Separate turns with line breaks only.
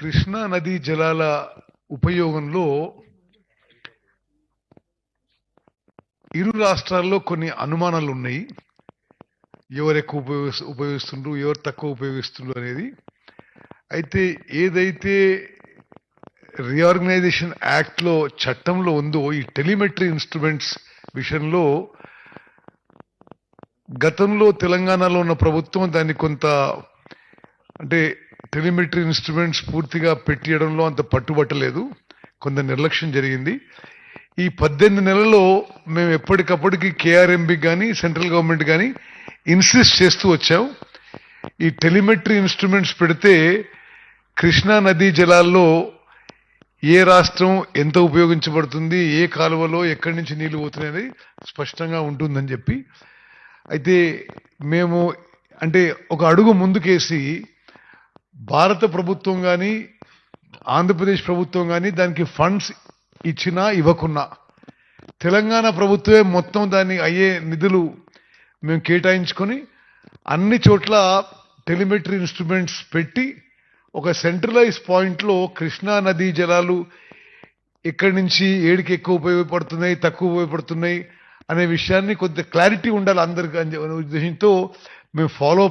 కృష్ణా నదీ జలాల ఉపయోగంలో ఇరు రాష్ట్రాల్లో కొన్ని అనుమానాలు ఉన్నాయి ఎవరు ఎక్కువ ఉపయోగిస్తు ఉపయోగిస్తుండ్రు ఎవరు తక్కువ ఉపయోగిస్తుండ్రు అనేది. అయితే ఏదైతే రీఆర్గనైజేషన్ యాక్ట్లో చట్టంలో ఉందో ఈ టెలిమెట్రీ ఇన్స్ట్రుమెంట్స్ విషయంలో గతంలో తెలంగాణలో ఉన్న ప్రభుత్వం దాన్ని కొంత అంటే టెలిమెట్రీ ఇన్స్ట్రుమెంట్స్ పూర్తిగా పెట్టియడంలో అంత పట్టుబట్టలేదు. కొంత నిర్లక్ష్యం జరిగింది. ఈ పద్దెనిమిది నెలల్లో మేము ఎప్పటికప్పటికి కేఆర్ఎంబి కానీ సెంట్రల్ గవర్నమెంట్ కానీ ఇన్సిస్ట్ చేస్తూ వచ్చాం. ఈ టెలిమెట్రీ ఇన్స్ట్రుమెంట్స్ పెడితే కృష్ణా నదీ జలాల్లో ఏ రాష్ట్రం ఎంత ఉపయోగించబడుతుంది ఏ కాలువలో ఎక్కడి నుంచి నీళ్ళు పోతున్నాయి స్పష్టంగా ఉంటుందని చెప్పి. అయితే మేము అంటే ఒక అడుగు ముందుకేసి భారత ప్రభుత్వం కానీ ఆంధ్రప్రదేశ్ ప్రభుత్వం కానీ దానికి ఫండ్స్ ఇచ్చినా ఇవ్వకున్నా తెలంగాణ ప్రభుత్వమే మొత్తం దాన్ని అయ్యే నిధులు మేము కేటాయించుకొని అన్ని చోట్ల టెలిమెట్రీ ఇన్స్ట్రుమెంట్స్ పెట్టి ఒక సెంట్రలైజ్ పాయింట్లో కృష్ణా నదీ జలాలు ఎక్కడి నుంచి ఏడికి ఎక్కువ ఉపయోగపడుతున్నాయి తక్కువ ఉపయోగపడుతున్నాయి అనే విషయాన్ని కొద్దిగా క్లారిటీ ఉండాలి అందరికి అని ఉద్దేశంతో మేము ఫాలో